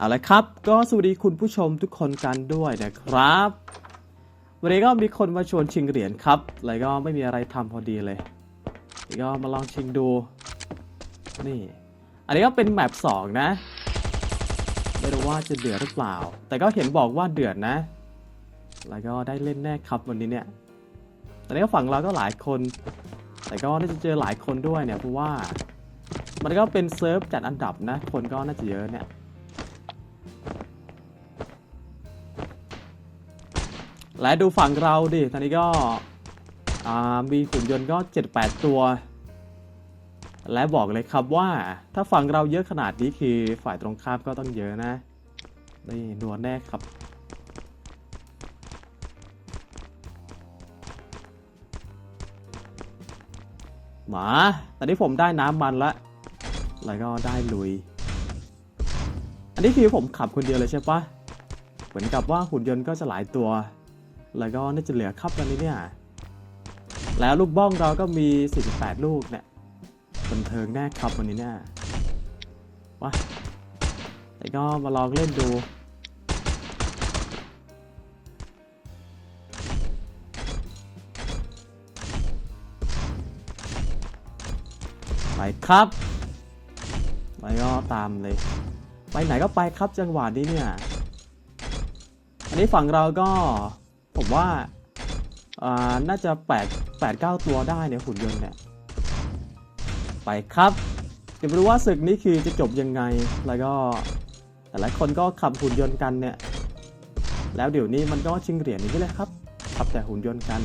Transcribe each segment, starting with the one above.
เอาละครับ ก็สวัสดีคุณผู้ชมทุกคนกันด้วยนะครับ วันนี้ก็มีคนมาชวนชิงเหรียญครับแล้วก็ไม่มีอะไรทำพอดีเลยแล้วก็มาลองชิงดู นี่ อันนี้ก็เป็นแมปสองนะ ไม่รู้ว่าจะเดือดหรือเปล่า แต่ก็เห็นบอกว่าเดือดนะ แล้วก็ได้เล่นแน่ครับวันนี้เนี่ย ตอนนี้ก็ฝั่งเราก็หลายคน แต่ก็น่าจะเจอหลายคนด้วยเนี่ยเพราะว่า มันก็เป็นเซิร์ฟจัดอันดับนะ คนก็น่าจะเยอะเนี่ย และดูฝั่งเราดิตอนนี้ก็มีหุ่นยนต์ก็ 7-8 ตัว และบอกเลยครับว่าถ้าฝั่งเราเยอะขนาดนี้คือฝ่ายตรงข้ามก็ต้องเยอะนะ นี่นัวแน่ครับหมาตอนนี้ผมได้น้ำมันละ แล้วก็ได้ลุย อันนี้คือผมขับคนเดียวเลยใช่ปะ เหมือนกับว่าหุ่นยนต์ก็จะหลายตัว แล้วก็น่าจะเหลือครับตอนนี้เนี่ย แล้วลูกบ้องเราก็มี 48 ลูกเนี่ยบันเทิงแน่ครับวันนี้เนี่ยว้าแต่ก็มาลองเล่นดู ไปครับไปก็ตามเลย ไปไหนก็ไปครับจังหวะนี้เนี่ย อันนี้ฝั่งเราก็ ว่าอ่าน่าจะ8 8 9ตัวได้เนี่ยหุ่นยนต์เนี่ยไปครับเดี๋ยวไม่รู้ว่าศึกนี้คือจะจบยังไงแล้วก็แต่ละคนก็ขับหุ่นยนต์กันเนี่ยแล้วเดี๋ยวนี้มันก็ชิงเหรียญอย่างนี้เลยครับขับแต่หุ่นยนต์กัน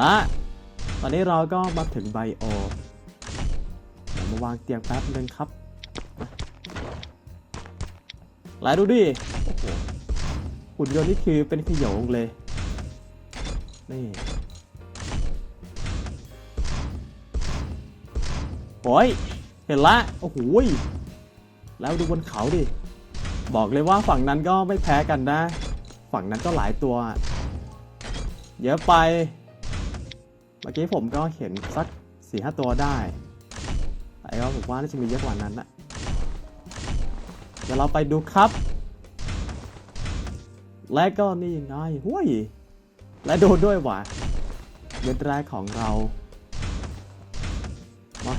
ละ ตอนนี้เราก็มาถึงไบโอมาวางเตียงแป๊บนึงครับมาไหลดูดิหุ่นยนต์นี่คือเป็นขยงเลย นี่โอ้ย เห็นละ โอ้โหแล้วดูบนเขาดิ บอกเลยว่าฝั่งนั้นก็ไม่แพ้กันนะ ฝั่งนั้นก็หลายตัว เยอะไป เมื่อกี้ผมก็เห็นสักสี่ห้าตัวได้แต่ก็ผมว่าน่าจะมีเยอะกว่านั้นนะเดี๋ยวเราไปดูครับ และก็นี่ไงห้วยและโดนด้วยว่ะเม็ดแรกของเรามา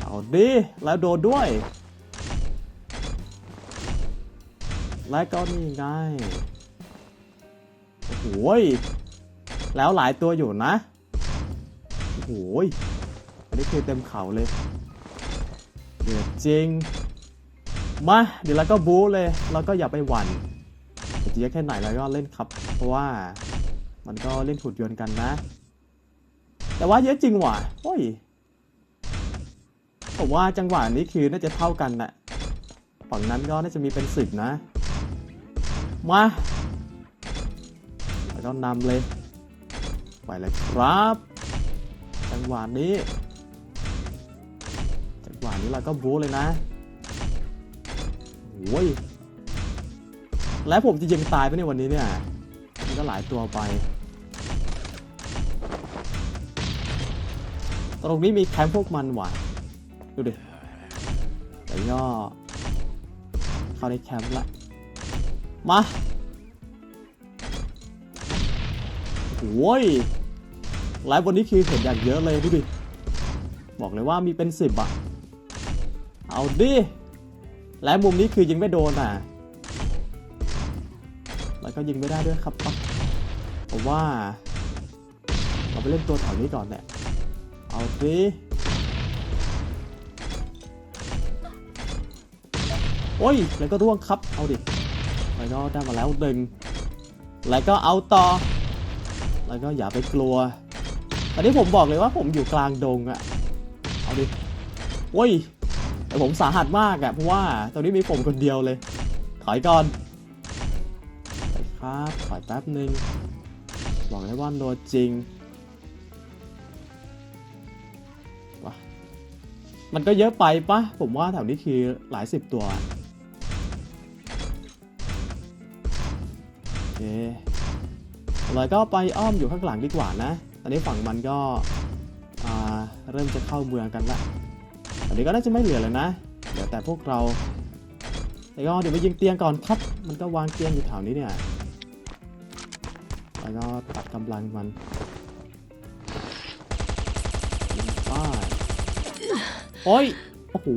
เอาดิแล้วโดนด้วย และก็นี่ไงโอ้โหย แล้วหลายตัวอยู่นะโอ้โหยอันนี้คือเต็มเขาเลยเดือดจริง มาเดี๋ยวเราก็บู๊เลย เราก็อย่าไปหวั่นจะเยอะแค่ไหนเราก็เล่นครับ เพราะว่ามันก็เล่นหุ่นยนกันนะ แต่ว่าเยอะจริงว่ะโอ้ยผมว่าจังหวะนี้คือน่าจะเท่ากันนะฝั่งนั้นก็น่าจะมีเป็นสิบนะ มาแล้วก็นำเลย ไปเลยครับจังหวะนี้จังหวะนี้เราก็บู๊เลยนะโอ้ยแล้วผมจะยิงตายไปในวันนี้เนี่ยมันก็หลายตัวไป ตรงนี้มีแคมป์พวกมันหว่ะดูดิแต่ก็เข้าในแคมป์ละ มาโอ้ย ไลฟ์วันนี้คือเห็นอย่างเยอะเลยดูดิ บอกเลยว่ามีเป็นสิบอะเอาดิและมุมนี้คือยิงไม่โดนอะ แล้วก็ยิงไม่ได้ด้วยครับปั๊บผมว่า เราไปเล่นตัวแถวนี้ก่อนแหละ เอาดิโอ้ย แล้วก็ร่วงครับ เอาดิแล้วก็ได้มาแล้วหนึ่งแล้วก็เอาต่อ แล้วก็อย่าไปกลัว อนนี้ผมบอกเลยว่าผมอยู่กลางดงอะเอาดิโอ้ยแต่ผมสาหัสมากอะเพราะว่าตอนนี้มีผมคนเดียวเลย ถอยก่อนไปครับถอยแป๊บหนึ่งบอกเลยว่าโนจริงวะมันก็เยอะไปปะผมว่าแถวนี้คือหลายสิบตัวเคเราก็ไปอ้อมอยู่ข้างหลังดีกว่านะ อนนี้ฝั่งมันก็เริ่มจะเข้าเมืองกันละตอนนี้ก็น่าจะไม่เหลือแล้วนะเหลือแต่พวกเราแล้วก็เดี๋ยวไปยิงเตียงก่อนครับ มันก็วางเตียงอยู่แถวนี้เนี่ย แล้วก็ตัดกำลังมันยิงป้ายโอ้ย โอ้โห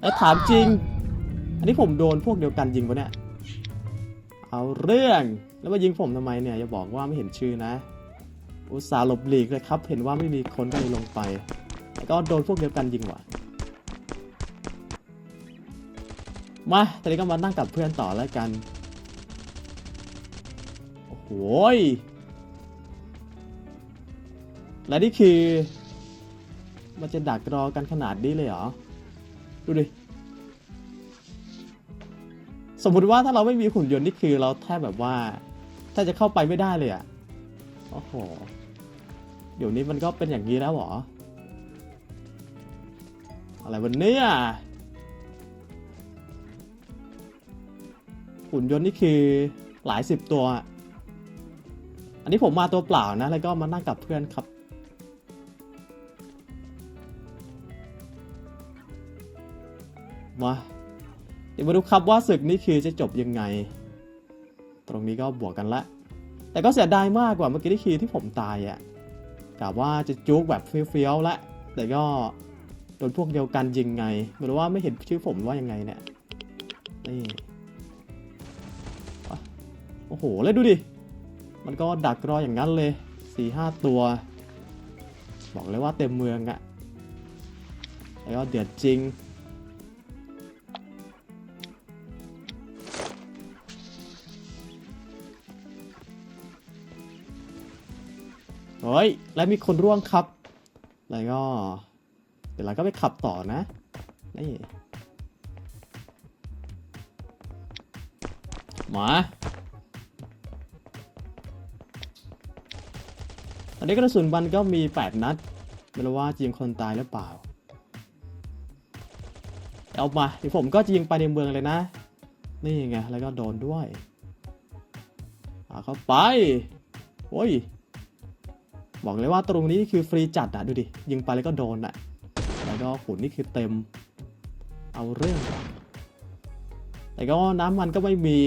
แล้วถามจริง อันนี้ผมโดนพวกเดียวกันยิงปะเนี่ย เอาเรื่อง แล้วมายิงผมทำไมเนี่ยอย่าบอกว่าไม่เห็นชื่อนะ อุตส่าห์หลบหลีกเลยครับ เห็นว่าไม่มีคนก็เลยลงไป แล้วก็โดนพวกเดียวกันยิงว่ะ มาตอนนี้ก็มานั่งกับเพื่อนต่อแล้วกัน โอ้โหยและนี่คือ มันจะดักรอกันขนาดนี้เลยเหรอ ดูดิ สมมติว่าถ้าเราไม่มีหุ่นยนต์นี่คือเราแทบแบบว่า ถ้าจะเข้าไปไม่ได้เลยอะ โอ้โห เดี๋ยวนี้มันก็เป็นอย่างนี้แล้วหรอ อะไรวันนี้อะหุ่นยนต์นี่คือหลายสิบตัว อันนี้ผมมาตัวเปล่านะ แล้วก็มานั่งกับเพื่อนครับ มา เดี๋ยวมาดูครับว่าศึกนี้คือจะจบยังไง ตรงนี้ก็บวกกันละ แต่ก็เสียดายมากกว่าเมื่อกี้ที่คือที่ผมตายอะ่ะกะว่าจะจุกแบบเฟี้ยวๆละ แต่ก็โดนพวกเดียวกันยิงไงไม่รู้ว่าไม่เห็นชื่อผมว่ายังไงเนี่ย นี่ โอ้โหแล้วดูดิ มันก็ดักรออย่างนั้นเลยสี่ห้าตัว บอกเลยว่าเต็มเมืองอะแล้วเดือดจริง เฮ้ย แล้วมีคนร่วงครับ แล้วก็ เดี๋ยวเราก็ไปขับต่อนะ นี่ มาตอนนี้กระสุนบันก็มี 8 นัด ไม่รู้ว่าจะยิงคนตายหรือเปล่า เอามาเดี๋ยวผมก็จะยิงไปในเมืองเลยนะ นี่ไง แล้วก็โดนด้วย เอาเข้าไป โอ้ย บอกเลยว่าตรงนี้คือฟรีจัดอะดูดิ ยิงไปแล้วก็โดนอะแล้วก็ขุนนี่คือเต็ม เอาเรื่อง แต่ก็น้ำมันก็ไม่มี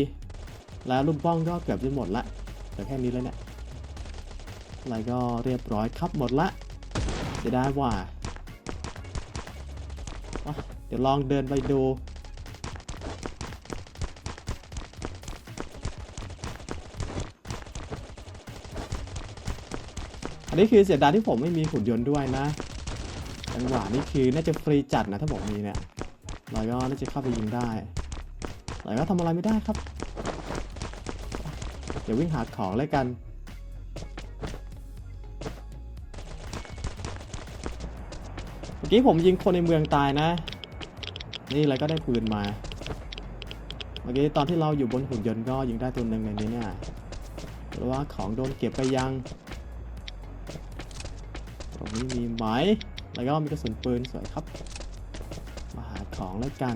แล้วลูกบ้องก็เกือบจะหมดละแต่แค่นี้แล้วเนี่ยแล้วก็เรียบร้อยครับหมดละจะได้ว่า เดี๋ยวลองเดินไปดู นนี้คือเสียดายที่ผมไม่มีหุ่นยนต์ด้วยนะจังหวะนี้คือน่าจะฟรีจัดนะถ้าผมมีเนี่ยเราก็น่าจะเข้าไปยิงได้เราก็ทำอะไรไม่ได้ครับ เดี๋ยววิ่งหาของแล้วกันเมื่อกี้ผมยิงคนในเมืองตายนะ นี่แล้วก็ได้ปืนมา เมื่อกี้ตอนที่เราอยู่บนหุ่นยนต์ก็ยิงได้ตัวหนึ่งในนี้เนี่ยหรือว่าของโดนเก็บไปยัง ตรงนี้มีไหมแล้วก็มีกระสุนปืนสวยครับ มาหาของแล้วกัน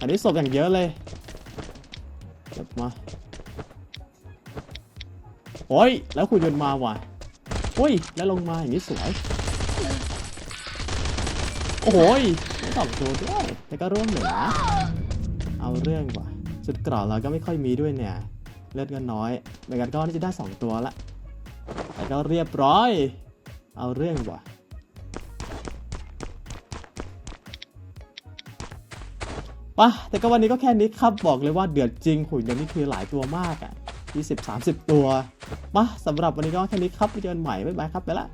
อันนี้ศพอย่างเยอะเลยเก็บมาโอ้ย แล้วคุณยนมาว่ะโอ้ย แล้วลงมาอย่างนี้สวย โอ้โหยไม่ตอบโจด้วยแล้วก็ร่วมหนึ่งนะเอาเรื่องว่ะสุดกรอบเราก็ไม่ค่อยมีด้วยเนี่ย เลือดก็น้อย หม่งั้นก็น่าจะได้ 2 ตัวละแต่ก็เรียบร้อย เอาเรื่องว่ะปะแต่ก็วันนี้ก็แค่นี้ครับบอกเลยว่าเดือดจริงหุ่นยนต์นี่คือหลายตัวมากอะ่ะ20-30 ตัวปะสำหรับวันนี้ก็แค่นี้ครับเจอกันใหม่บ๊ายบายครับไปละ